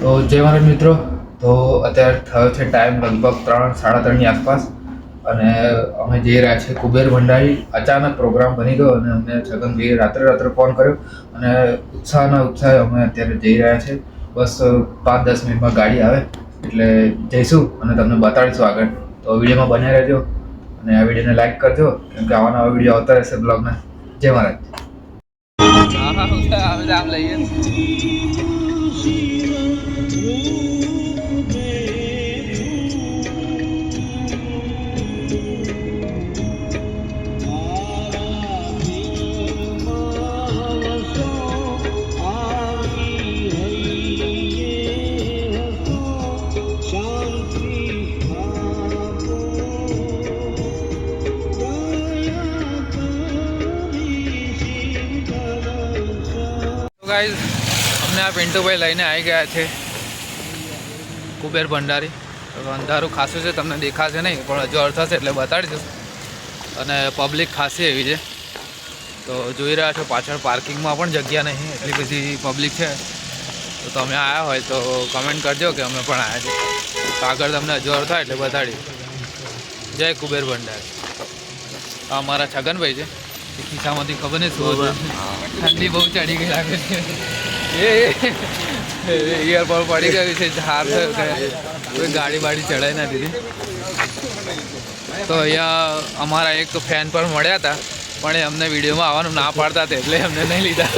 તો જય મારા મિત્રો. તો અત્યારે થયો છે ટાઈમ લગભગ ત્રણ, સાડા ત્રણની આસપાસ. અને અમે જઈ રહ્યા છીએ કુબેર ભંડારી. અચાનક પ્રોગ્રામ બની ગયો અને અમને છગનભાઈએ રાત્રે રાત્રે ફોન કર્યો. અને ઉત્સાહના ઉત્સાહે અમે અત્યારે જઈ રહ્યા છીએ. બસ પાંચ, દસ મિનિટમાં ગાડી આવે. એટલે જઈશું અને તમને બતાડીશું આગળ. તો વિડીયોમાં બન્યા રહેજો અને આ વિડીયોને લાઈક કરજો. કેમ કે આવા નવા વીડિયો આવતા રહેશે બ્લોગના. જય મહારાજ પિન્ટુભાઈ લઈને આવી ગયા છે. કુબેર ભંડારી. અંધારું ખાસું છે તમને દેખાશે નહીં પણ હજુ અર્થ થશે એટલે બતાડી દઉં અને પબ્લિક ખાસી એવી છે. તો જોઈ રહ્યા છો પાછળ પાર્કિંગમાં પણ જગ્યા નહીં એટલી બધી પબ્લિક છે. તો તમે આવ્યા હોય તો કમેન્ટ કરજો કે અમે પણ આવ્યા છીએ. તો આગળ તમને હજુ અર્થ થાય એટલે બતાડી જય કુબેર ભંડારી. આ મારા છગનભાઈ છે. ખિસ્સામાંથી ખબર નહીં શું ઠંડી બહુ ચડી ગઈ લાગે છે. એ ઇયરફોન પડી ગયું છે હાર થયો કોઈ ગાડી બાડી ચડાઈ ના દીધી. તો અહીંયા અમારા એક ફેન પણ મળ્યા હતા, પણ એ અમને વિડીયોમાં આવવાનું ના પાડતા હતા, એટલે અમને નહીં લીધા.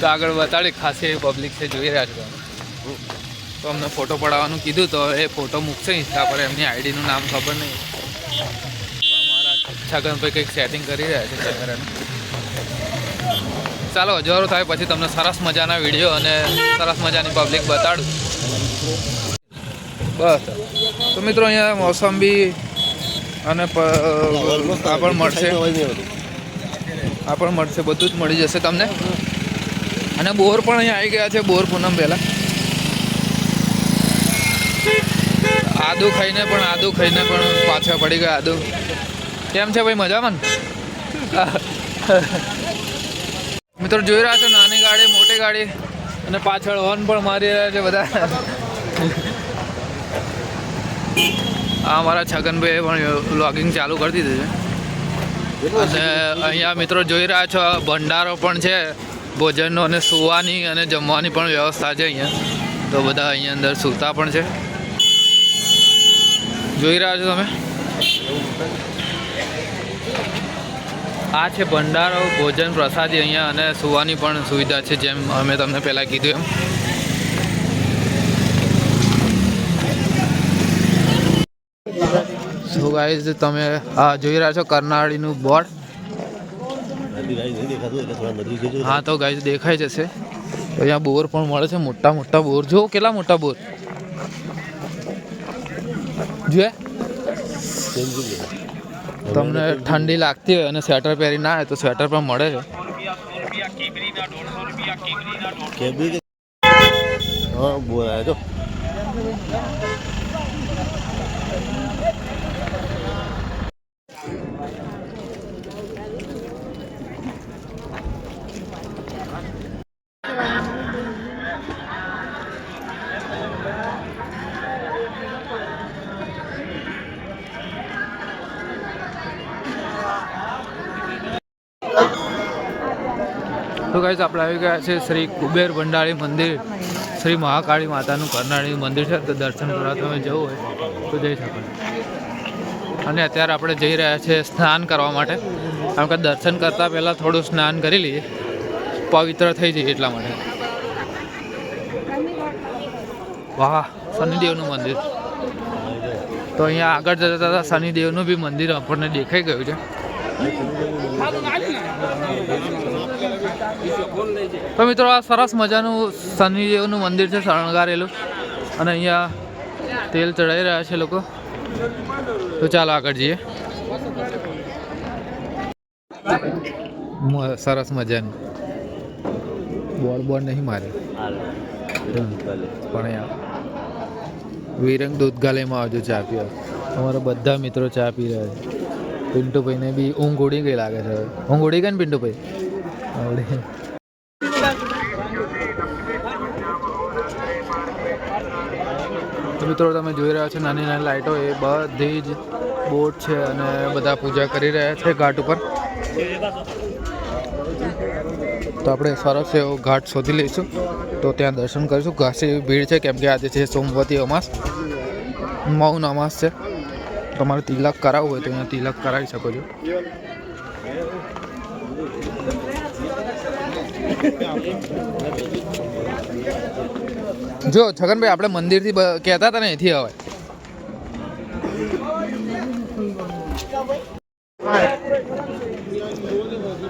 તો આગળ બતાડી, ખાસી પબ્લિક છે, જોઈ રહ્યા છો તો અમને ફોટો પડાવવાનું કીધું, તો એ ફોટો મૂકશે ઇન્સ્ટા પર, એમની આઈડીનું નામ ખબર નહીં. અમારા અમારા છગનભાઈ કંઈક સેટિંગ કરી રહ્યા છે કેમેરાનું ચાલો હજારો થાય પછી તમને સરસ મજાના વીડિયો અને સરસ મજાની પબ્લિક બતાડું. બસ. તો મિત્રો, અહીંયા મોસંબી અને આ પણ મળશે. આ પણ મળશે, બધું જ મળી જશે તમને. અને બોર પણ અહીંયા આવી ગયા છે, બોર પૂનમ પહેલાં. આદુ ખાઈને પણ, આદુ ખાઈને પણ પાછા પડી ગયા આદુ. કેમ છે ભાઈ, મજામાં ને? મિત્રો જોઈ રહ્યા છો નાની ગાડી, મોટી ગાડી અને પાછળ હોર્ન પણ મારી રહ્યા છે બધા. આ અમારા છગનભાઈ પણ લોગિંગ ચાલુ કરી દીધું છે. અને અહીંયા મિત્રો જોઈ રહ્યા છો, ભંડારો પણ છે, ભોજનનો અને સુવાની અને જમવાની પણ વ્યવસ્થા છે અહીંયા. તો બધા અહીંયા અંદર સૂતા પણ છે. જોઈ રહ્યા છો તમે? આ છે ભંડારો, ભોજન, પ્રસાદી અહીંયા અને સુવાની પણ સુવિધા છે, જેમ અમે તમને પહેલાં કીધું એમ. સો ગાઈઝ તમે જોઈ રહ્યા છો કર્નાળીનું બોર્ડ? હા, તો ગાઈઝ દેખાઈ જશે. અહીંયા બોર પણ મળે છે, મોટા મોટા બોર. જો કેટલા મોટા બોર. જોઈએ તમને ઠંડી લાગતી હોય અને સ્વેટર પહેરી ના હોય તો સ્વેટર પણ મળે છે. કેબરી હા બોલાય જો. તો ગાઈઝ આપણે આવી ગયા છે શ્રી કુબેર ભંડારી મંદિર. શ્રી મહાકાળી માતાનું કરનાળી મંદિર છે, તો દર્શન કરવા તમે જવું હોય તો જઈ શકો અને અત્યારે આપણે જઈ રહ્યા છીએ સ્નાન કરવા માટે. કારણ કે દર્શન કરતાં પહેલાં થોડું સ્નાન કરી લઈએ. પવિત્ર થઈ જઈએ એટલા માટે. વાહ, શનિદેવનું મંદિર. તો અહીંયા આગળ જતા જતા શનિદેવનું બી મંદિર આપણને દેખાઈ ગયું છે. તો મિત્રો, આ સરસ મજાનું શનિદેવનું મંદિર છે, શણગારેલું. અને અહીંયા તેલ ચડાવી રહ્યા છે લોકો. તો ચાલો આગળ જઈએ. સરસ મજાનું. બોર્ડ બોર્ડ નહીં મારે. પણ વિરંગ દૂધગાલેમાં આવજો ચા પીવા. અમારા બધા મિત્રો ચા પી રહ્યા છે. પિન્ટુભાઈને બી ઊંઘ ઉડી ગઈ લાગે છે. ઊંઘ ઉડી ગઈ ને પિન્ટુભાઈ? તો મિત્રો તમે જોઈ રહ્યા છો નાની નાની લાઇટો એ બધી જ બોટ છે અને બધા પૂજા કરી રહ્યા છે ઘાટ ઉપર. તો આપણે સરસ એવો ઘાટ શોધી લઈશું. તો ત્યાં દર્શન કરીશું. ઘાસી ભીડ છે કેમ કે આજે છે સોમવતી અમાસ. મૌન અમાસ છે. તમારે તિલક કરાવવું હોય તો અહીંયા તિલક કરાવી શકો છો. જો, છગનભાઈ, આપણે મંદિરથી કહેતા હતા ને અહીંથી હવે.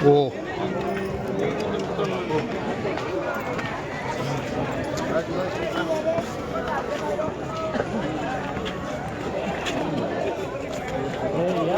ઓ.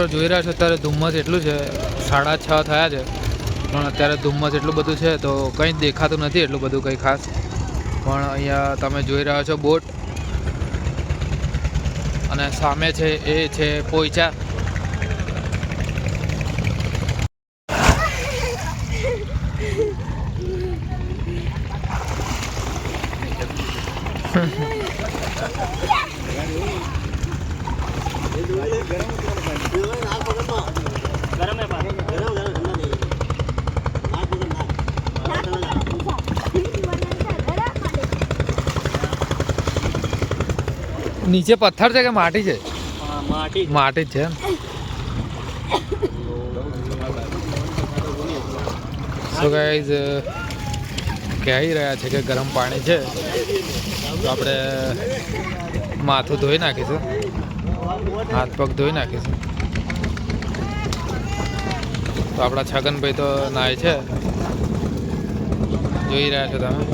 મિત્રો જોઈ રહ્યા છો, અત્યારે ધુમ્મસ એટલું છે, સાડા છ થયા છે, પણ અત્યારે ધુમ્મસ એટલું બધું છે, તો કંઈ દેખાતું નથી એટલું બધું કંઈ ખાસ. પણ અહીંયા તમે જોઈ રહ્યા છો બોટ. અને સામે છે એ છે પોઈચા. નીચે પથ્થર છે કે માટી છે? માટી માટી જ છે સો ગાઈઝ કહી રહ્યા છે કે ગરમ પાણી છે. તો આપણે માથું ધોઈ નાખીશું. હાથ પગ ધોઈ નાખીશું. તો આપણા છગનભાઈ તો નાય છે. જોઈ રહ્યા છો તમે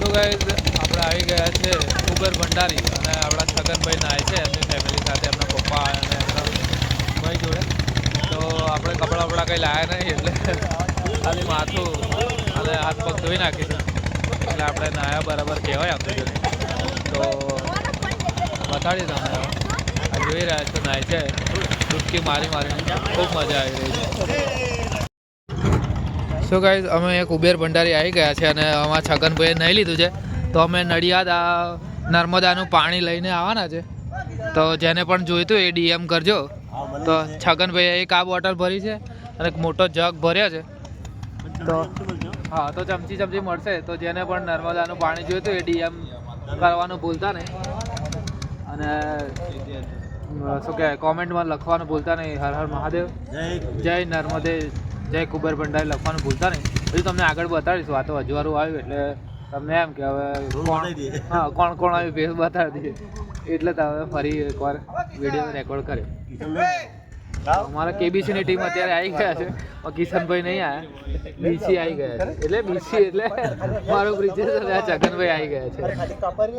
તો ગાઈઝ આપણે આવી ગયા છે ઉબર ભંડારી અને આપણા છગનભાઈ નાય છે એમની ફેમિલી સાથે એમના પપ્પા અને એમના ભાઈ જોડે. તો આપણે કપડાં વપડા કંઈ લાયા નહીં એટલે ખાલી માથું અને હાથ પગ ધોઈ નાખીશું. એટલે આપણે નાયા બરાબર કહેવાય આપણે જોડે. તો બતાડી તમને. આ જોઈ રહ્યા છો નાય છે. ડૂબકી મારી મારીને ખૂબ મજા આવી રહી છે. સો ગાઈઝ અમે એક ઉબેર ભંડારી આવી ગયા છે અને અમારા છગનભાઈએ નહીં લીધું છે. તો અમે નડિયાદ, આ નર્મદાનું પાણી લઈને આવવાના છે. તો જેને પણ જોઈતું એ ડીએમ કરજો. તો છગનભાઈએ એક આ બોટલ ભરી છે અને એક મોટો જગ ભર્યો છે. તો હા, તો ચમચી ચમચી મળશે. તો જેને પણ નર્મદાનું પાણી જોઈતું એ ડીએમ કરવાનું ભૂલતા નહીં. અને શું કહેવાય, કોમેન્ટમાં લખવાનું ભૂલતા નહીં. હર હર મહાદેવ. જય નર્મદે, જય કુબેર ભંડારી લખવાનું ભૂલતા નહીં. હજુ તમને આગળ બતાડીશું આ તો આવ્યું એટલે તમને એમ કે હવે કોણ હા કોણ કોણ આવી ફેસ બતાવી દઈએ એટલે તમે ફરી એકવાર વીડિયો રેકોર્ડ કર્યો. અમારા કેબીસીની ટીમ અત્યારે આવી ગયા છે. કિશનભાઈ નહીં આવ્યા બીસી આવી ગયા છે. એટલે બીસી એટલે મારો બ્રિજેશ અને છગનભાઈ આવી ગયા છે.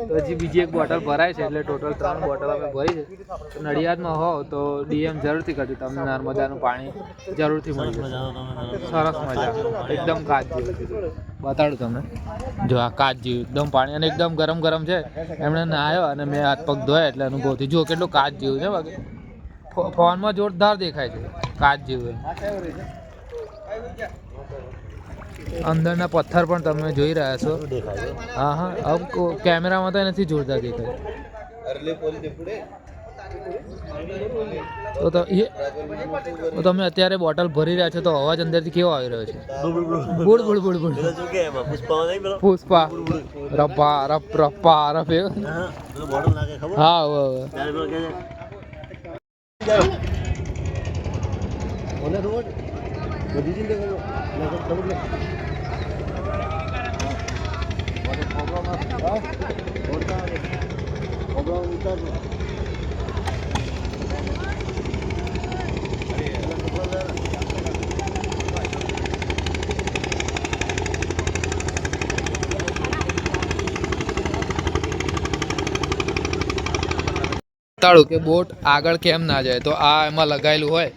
તો હજી બીજી એક બોટલ ભરાય છે એટલે ટોટલ ત્રણ બોટલ અમે ભરી છે. નડિયાદમાં હો તો ડીએમ જરૂરથી કરજો. તમને નર્મદાનું પાણી જરૂરથી મળી જશે. સરસ મજા. એકદમ કાચ જેવું બતાડું તમને. જો આ કાચ જેવું એકદમ પાણી અને એકદમ ગરમ ગરમ છે. એમણે નાહ્યો અને મેં હાથ પગ ધોયા એટલે અનુભવથી જો કેટલું કાચ જેવું છે, બાકી. ફોનમાં જોરદાર દેખાય છે. કાચ જેવું અંદરના પથ્થર પણ તમે જોઈ રહ્યા છો. હા હા. હવે કેમેરામાં તો નથી જોરદાર દેખાય. તો એ તમે અત્યારે બોટલ ભરી રહ્યા છો તો અવાજ અંદરથી કેવો આવી રહ્યો છે? બુડ બુડ બુડ બુડ પુષ્પા. રપ્પા રપ રપ્પા રપ 오늘 로뭐 늦은데 그거 내가 저걸로 어디 거부하나? બતાડું કે બોટ આગળ કેમ ના જાય? તો આ એમાં લગાવેલું હોય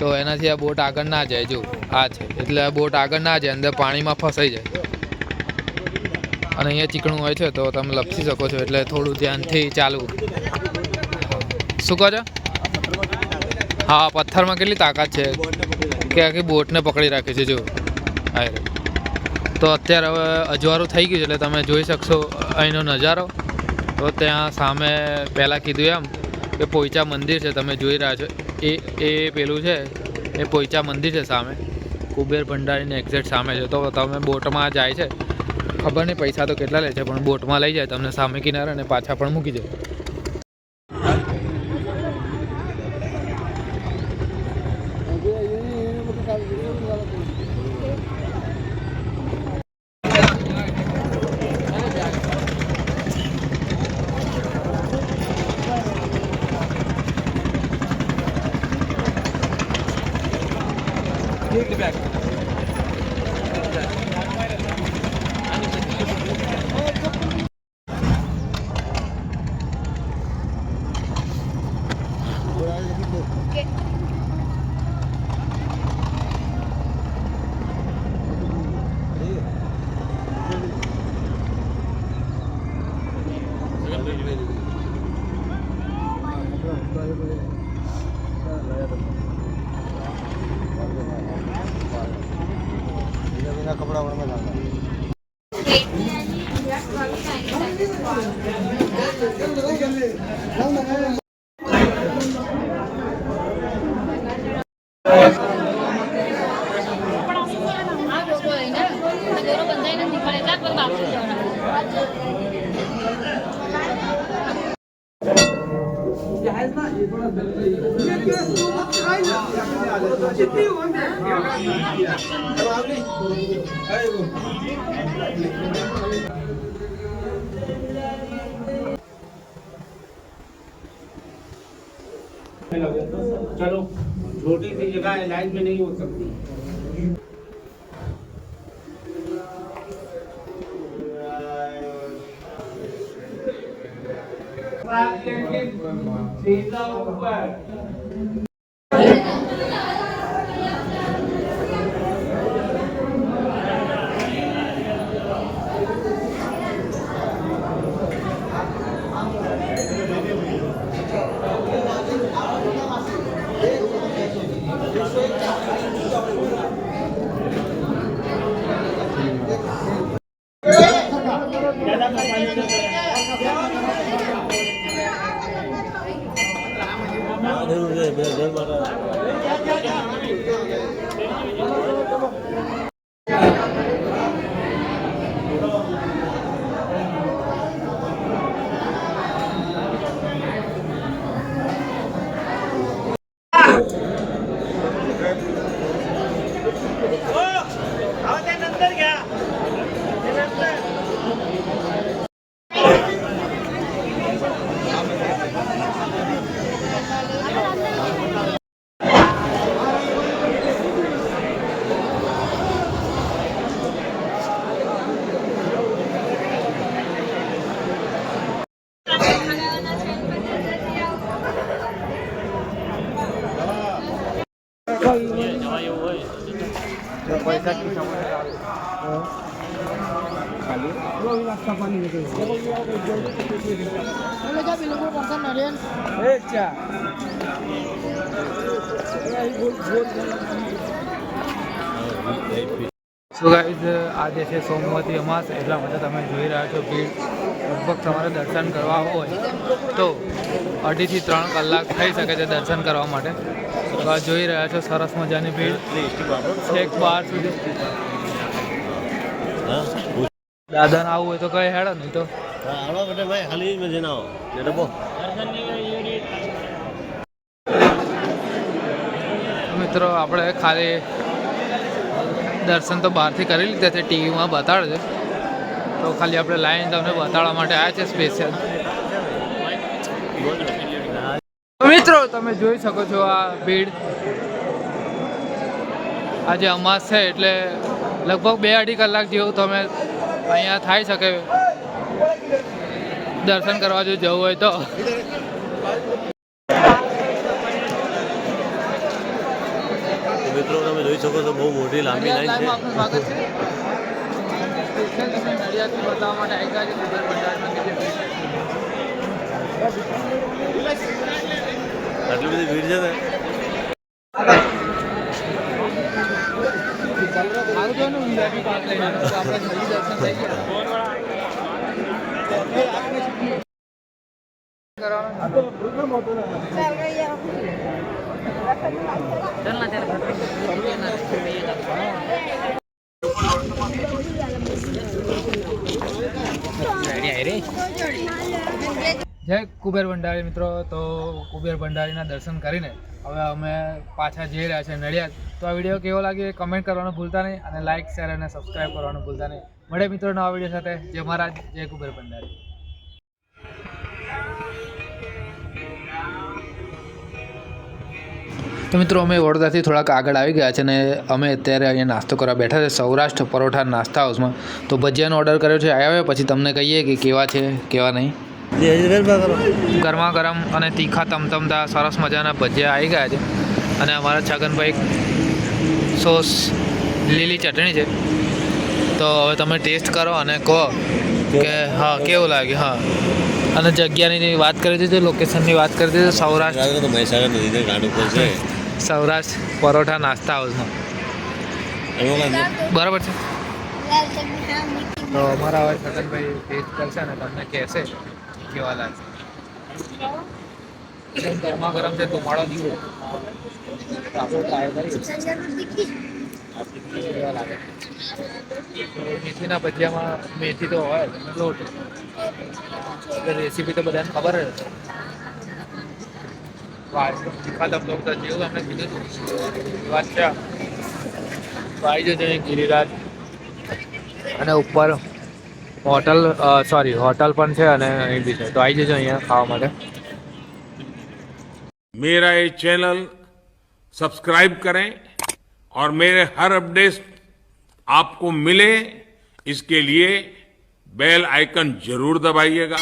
તો એનાથી આ બોટ આગળ ના જાય જો. આ છે. એટલે આ બોટ આગળ ના જાય, અંદર પાણીમાં ફસાઈ જાય. અને અહીંયા ચીકણું હોય છે તો તમે લપસી શકો છો. એટલે થોડું ધ્યાનથી ચાલવું. શું કહો છો? હા, પથ્થરમાં કેટલી તાકાત છે? કે આખી બોટને પકડી રાખે છે, જો. હા રે. તો અત્યારે હવે અજવાળું થઈ ગયું છે, એટલે તમે જોઈ શકશો અહીંનો નજારો. તો ત્યાં સામે પહેલાં કીધું એમ કે પોઈચા મંદિર છે, તમે જોઈ રહ્યા છો. એ એ પેલું છે, એ પોઈચા મંદિર છે સામે. કુબેર ભંડારીની એક્ઝેક્ટ સામે છે. તો તમે બોટમાં જાય છે. ખબર નહીં પૈસા તો કેટલા લે છે, પણ બોટમાં લઈ જાય તમને સામે કિનારે અને પાછા પણ મૂકી જાય આ લોકો એને દોરો બંધાઈ નથી પણ એટલા જ પર વાપસી જવાના चलो छोटी सी जगह है लाइन में नहीं हो सकती clap your hands. He's over. થયું છે બે ઘર સો ગાઈઝ આજે છે સોમવતી અમાસ એટલા માટે તમે જોઈ રહ્યા છો ભીડ લગભગ તમારે દર્શન કરવા હોય તો અઢીથી ત્રણ કલાક થઈ શકે છે દર્શન કરવા માટે. આ જોઈ રહ્યા છો, સરસ મજાની ભીડ. એક બાર સુધી. દાદા ને આવું હોય તો કઈ હેડો, નહીં તો. મિત્રો, આપણે ખાલી દર્શન તો બહારથી કરી લીધા છે, ટીવીમાં બતાડજો તો ખાલી આપણે લાઈન તમને બતાડવા માટે આવ્યા છે સ્પેશિયલ મિત્રો તમે જોઈ શકો છો આ ભીડ. આજે અમાસ છે એટલે લગભગ બે અઢી કલાક જેવું તમે અહીંયા થાય શકે. દર્શન કરવા જો જવું હોય તો. મિત્રો તમે જોઈ શકો છો બહુ મોટી લાંબી લાઈન છે. આપનું સ્વાગત છે. નડિયાદથી બતાવવા માટે આવી ગયા છે. બધી ભીડ છે ને મારું તો એનું VIP પાસ લઈને આવ્યો તો આપણે જલ્દી દર્શન થઈ ગયા કરવાનું જય કુબેર ભંડારી મિત્રો, તો કુબેર ભંડારીના દર્શન કરીને હવે અમે પાછા જઈ રહ્યા છે નડિયાદ. તો આ વીડિયો કેવો લાગ્યો એ કમેન્ટ કરવાનું ભૂલતા નહીં અને લાઇક શેર અને સબસ્ક્રાઈબ કરવાનું ભૂલતા નહીં. મળે મિત્રો નવા વીડિયો સાથે. જય મહારાજ, જય કુબેર ભંડારી. તો મિત્રો, અમે વડોદરાથી થોડાક આગળ આવી ગયા છે અને અમે અત્યારે અહીંયા નાસ્તો કરવા બેઠા છે સૌરાષ્ટ્ર પરોઠા નાસ્તા હાઉસમાં. તો ભજીયાનો ઓર્ડર કર્યો છે, આવ્યા પછી તમને કહીએ કે કેવા છે, કેવા નહીં. ગરમા ગરમ અને તીખા તમતમતા સરસ મજાના ભજીયા આવી ગયા છે. અને અમારા છગનભાઈ સોસ લીલી ચટણી છે. તો હવે તમે ટેસ્ટ કરો અને કહો કે હા કેવું લાગે હા. અને જગ્યાની વાત કરી દીધી લોકેશનની વાત કરી દીધી સૌરાષ્ટ્ર સૌરાષ્ટ્ર પરોઠા નાસ્તા હાઉસમાં. બરાબર છે? તો અમારા હવે છગનભાઈ ટેસ્ટ કરશે અને તમને કહેશે. કેવા લાગશે ગરમા ગરમ છે ધુમાડો દીવો તો આપણે ટ્રાય કરીએ લાગે મેથીના ભજીયામાં મેથી તો હોય લોટ. રેસીપી તો બધાને ખબર જ તીખા ધબધબ તો જેવું અમને કીધું હતું વાત છે આવી જજો ગિરિરાજ. અને ઉપર હોટલ સોરી હોટલ પણ છે અને અહીં બી છે તો આવી જજો અહીંયા ખાવા માટે मेरा ये चैनल सब्सक्राइब करें और मेरे हर अपडेट आपको मिले इसके लिए बेल आइकन जरूर दबाइएगा